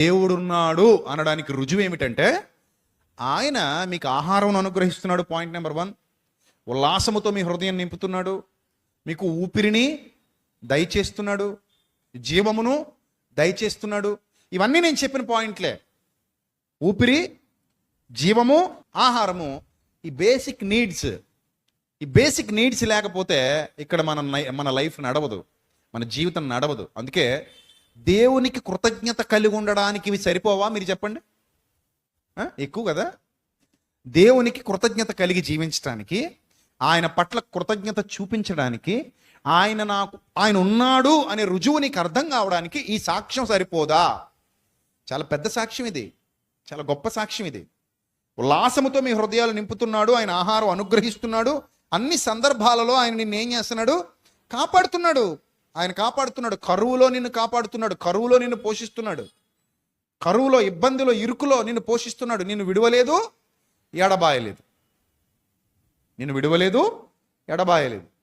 దేవుడున్నాడు అనడానికి రుజువు ఏమిటంటే ఆయన మీకు ఆహారం అనుగ్రహిస్తున్నాడు పాయింట్ నెంబర్ వన్ ఉల్లాసముతో మీ హృదయం నింపుతున్నాడు మీకు ఊపిరిని దయచేస్తున్నాడు జీవమును దయచేస్తున్నాడు. ఇవన్నీ నేను చెప్పిన పాయింట్లే. ఊపిరి జీవము ఆహారము ఈ బేసిక్ నీడ్స్ ఈ బేసిక్ నీడ్స్ లేకపోతే ఇక్కడ మన మన లైఫ్ నడవదు. మన జీవితం నడవదు. అందుకే దేవునికి కృతజ్ఞత కలిగి ఉండడానికి ఇవి సరిపోవా? మీరు చెప్పండి. ఎక్కువ కదా? దేవునికి కృతజ్ఞత కలిగి జీవించడానికి ఆయన పట్ల కృతజ్ఞత చూపించడానికి ఆయన నాకు ఆయన ఉన్నాడు అనే రుజువు నీకు అర్థం కావడానికి ఈ సాక్ష్యం సరిపోదా? చాలా పెద్ద సాక్ష్యం ఇది. చాలా గొప్ప సాక్ష్యం ఇది. ఉల్లాసముతో మీ హృదయాలు నింపుతున్నాడు ఆయన ఆహారం అనుగ్రహిస్తున్నాడు అన్ని సందర్భాలలో ఆయన నిన్ను ఏం చేస్తున్నాడు? కాపాడుతున్నాడు. ఆయన కాపాడుతున్నాడు. కరువులో నిన్ను కాపాడుతున్నాడు. కరువులో నిన్ను పోషిస్తున్నాడు. కరువులో ఇబ్బందిలో ఇరుకులో నిన్ను పోషిస్తున్నాడు. నిన్ను విడవలేదు ఎడబాయలేదు నిన్ను విడవలేదు ఎడబాయలేదు